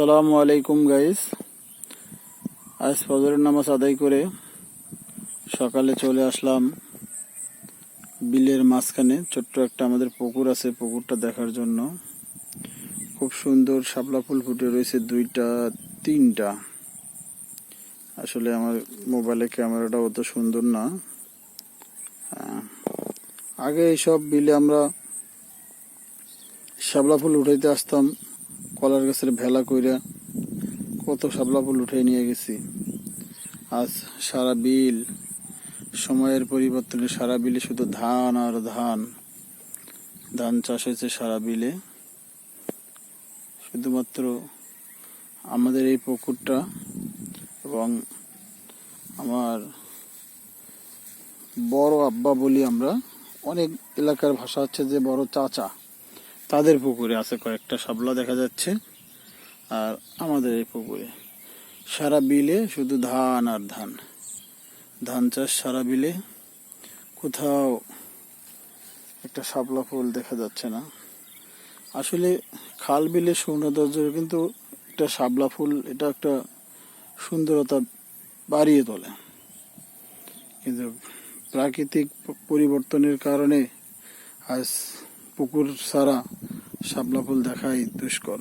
আসসালামু আলাইকুম গাইস আজ ফজরের নামাজ আদায় করে সকালে চলে আসলাম বিলের মাঝখানে। ছোট্ট একটা আমাদের পুকুর আছে, পুকুরটা দেখার জন্য। খুব সুন্দর শাপলা ফুল ফুটে রয়েছে দুইটা, তিনটা। আসলে আমার মোবাইলে ক্যামেরাটা অত সুন্দর না। আগে এইসব বিলে আমরা শাপলা ফুল উঠাইতে আসতাম। কলার গাছের ভেলা কইরা কত শাপলা ফুল উঠে নিয়ে গেছি। আজ সারা বিল, সময়ের পরিবর্তনে সারা বিলে শুধু ধান আর ধান। ধান চাষ হয়েছে সারা বিলে। শুধুমাত্র আমাদের এই পুকুরটা এবং আমার বড় আব্বা বলি আমরা, অনেক এলাকার ভাষা হচ্ছে যে বড় চাচা। তাদের পুকুরে আছে কয়েকটা শাপলা দেখা যাচ্ছে, আর আমাদের এই পুকুরে। সারা বিলে শুধু ধান আর ধান। ধান চাষ সারা বিলে। কোথাও একটা শাপলা ফুল দেখা যাচ্ছে না। আসলে খাল বিলে সৌন্দর্য কিন্তু একটা শাপলা ফুল, এটা একটা সুন্দরতা বাড়িয়ে তোলে। কিন্তু প্রাকৃতিক পরিবর্তনের কারণে আজ পুকুর ছাড়া শাপলা ফুল দেখাই দুষ্কর।